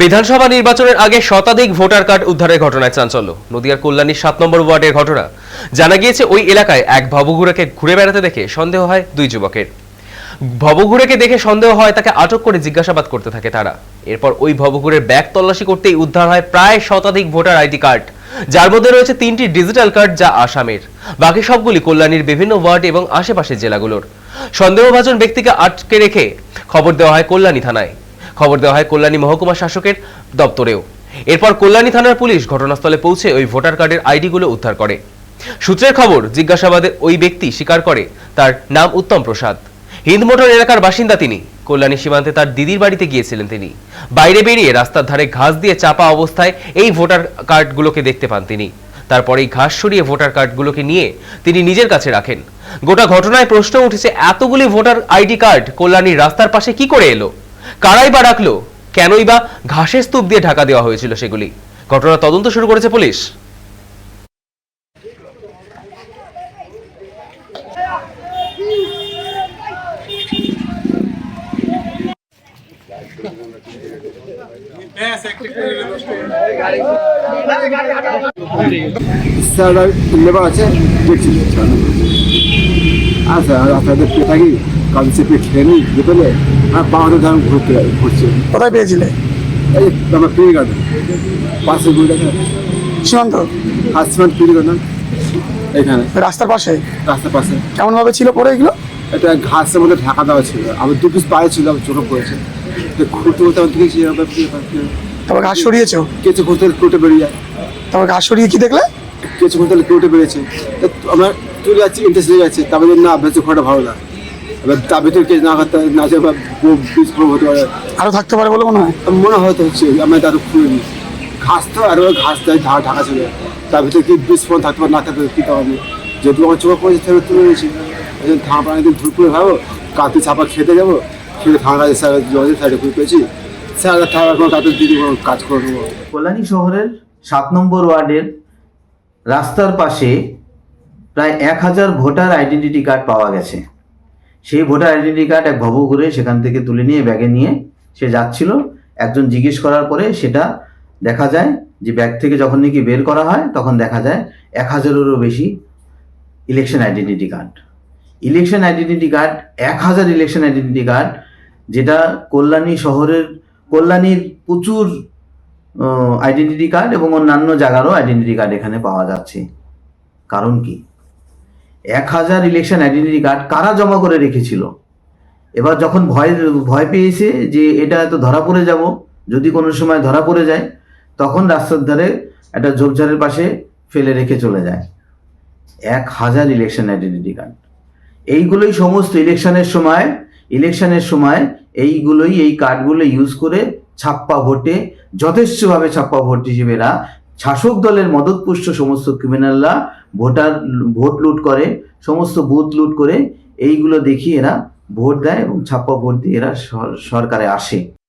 বিধানসভা নির্বাচনের আগে শতাধিক ভোটার কার্ড উদ্ধারের ঘটনায় চাঞ্চল্য। নদিয়ার কল্যাণীর সাত নম্বর ওয়ার্ডের ঘটনা। জানা গিয়েছে, ওই এলাকায় এক ভবঘুরেকে ঘুরে বেড়াতে দেখে সন্দেহ হয় দুই যুবকের। ভবঘুরেকে দেখে সন্দেহ হয়, তাকে আটক করে জিজ্ঞাসাবাদ করতে থাকে তারা। এরপর ওই ভবঘুরের ব্যাগ তল্লাশি করতেই উদ্ধার হয় প্রায় শতাধিক ভোটার আইডি কার্ড। যার মধ্যে রয়েছে তিনটি ডিজিটাল কার্ড যা আসামের। বাকি সবগুলি কল্যাণীর বিভিন্ন ওয়ার্ড এবং আশেপাশের জেলাগুলোর। সন্দেহভাজন ব্যক্তিকে আটকে রেখে খবর দেওয়া হয় কল্যাণী থানায়। খবর দেওয়া হয় কল্যাণী মহকুমা শাসকের দপ্তরেও। এরপর কল্যাণী থানার পুলিশ ঘটনাস্থলে পৌঁছে ওই ভোটার কার্ডের আইডিগুলো উদ্ধার করে। সূত্রের খবর, জিজ্ঞাসাবাদে ওই ব্যক্তি স্বীকার করে তার নাম উত্তম প্রসাদ। হিন্দমোটর এলাকার বাসিন্দা তিনি। কল্যাণী সীমান্তে তার দিদির বাড়িতে গিয়েছিলেন তিনি। বাইরে বেরিয়ে রাস্তার ধারে ঘাস দিয়ে চাপা অবস্থায় এই ভোটার কার্ডগুলোকে দেখতে পান তিনি। তারপরেই ঘাস সরিয়ে ভোটার কার্ডগুলোকে নিয়ে তিনি নিজের কাছে রাখেন। গোটা ঘটনায় প্রশ্ন উঠেছে, এতগুলি ভোটার আইডি কার্ড কল্যাণীর রাস্তার পাশে কি করে এলো? কারাই বা রাখল কেনই বা ঘাসের স্তূপ দিয়ে ঢাকা দেওয়া হয়েছিল সেগুলি? ঘটনা তদন্ত শুরু করেছে পুলিশ। আচ্ছা রাস্তা দেখতে থাকি? কাল চেপে খেয়ে নিই ঘুরতে ঘুরছে কোথায় পেয়েছিলে? এই আমার পিড়ি গার্ডেন পাশে ঘুরে দেখা সীমান্ত? গার্ডেন এখানে। রাস্তার পাশে? রাস্তার পাশে। কেমন ভাবে ছিল পরে এগুলো? এটা ঘাসের মধ্যে ঢাকা দেওয়া ছিল। আমার দু পিস পায়ে ছিল আমার চোখে পড়েছে তো ঘুরতে ঘুরতে আমার দেখেছি তারপর ঘাস সরিয়েছো? কেঁচে ঘুরতে বেরিয়ে যায়। তারপর ঘাস সরিয়ে কি দেখলে? কেঁচে ঘুরতে বেরিয়েছে। আমার চলে যাচ্ছে ইন্টারেস্ট লেগে যাচ্ছে। তারপরে না বেঁচে ঘোরাটা ভালো না। এবার তার ভিতরে কেস না করতে না বীজ প্রয়োগ হতে পারে আরও থাকতে পারে বলে মনে হয়? মনে হয়তো হচ্ছে আমি তার খুলে নিই। ঘাস তো আর ঘাস দেয় ঢাকা ঢাকা ছিল তার ভিতরে কি বিস্ফোরণ থাকতে পারে না থাকতে পারে কী কারণে যেহেতু আমার চোখে পড়েছে তাহলে তুলে নিয়েছি। থানা পানি দিন ধুর করে ভাবো কাতি চাপা খেতে যাব খেতে থানা স্যার জলের সাইডে খুলে পেয়েছি স্যার থানার কোনো কাতে দিদি কোনো কাজ করে নেব। কল্যাণী শহরের সাত নম্বর ওয়ার্ডের রাস্তার পাশে প্রায় এক হাজার ভোটার আইডেন্টিটি কার্ড পাওয়া গেছে। সেই ভোটার আইডেন্টি কার্ড এক ভব করে সেখান থেকে তুলে নিয়ে ব্যাগে নিয়ে সে যাচ্ছিল। একজন জিজ্ঞেস করার পরে সেটা দেখা যায় যে ব্যাগ থেকে যখন নাকি বের করা হয় তখন দেখা যায় এক হাজারেরও বেশি election identity card election identity card এক হাজার ইলেকশন আইডেন্টি কার্ড যেটা কল্যাণী শহরের, কল্যাণীর প্রচুর আইডেন্টিটি কার্ড এবং অন্যান্য জায়গারও আইডেন্টিটি কার্ড এখানে পাওয়া যাচ্ছে। কারণ কি? এক হাজার ইলেকশন আইডেন্টিটি কার্ড কারা জমা করে রেখেছিল? এবার যখন ভয় ভয় পেয়েছে যে এটা তো ধরা পড়ে যাব, যদি কোনো সময় ধরা পড়ে যায়, তখন রাস্তার ধারে একটা ঝোপঝাড়ের পাশে ফেলে রেখে চলে যায়। এক হাজার ইলেকশন আইডেন্টিটি কার্ড এইগুলোই সমস্ত ইলেকশনের সময় ইলেকশনের সময় এইগুলোই এই কার্ডগুলো ইউজ করে ছাপ্পা ভোটে যথেষ্টভাবে ছাপ্পা ভোট হিসেবে এরা শাসক দলের মদতপুষ্ট সমস্ত ক্রিমিনালরা ভোটার, ভোট লুট করে, সমস্ত বুথ লুট করে, এইগুলো দেখিয়ে এরা ভোট দেয় এবং ছাপ্পা ভোট দিয়ে এরা সর- সরকারে আসে।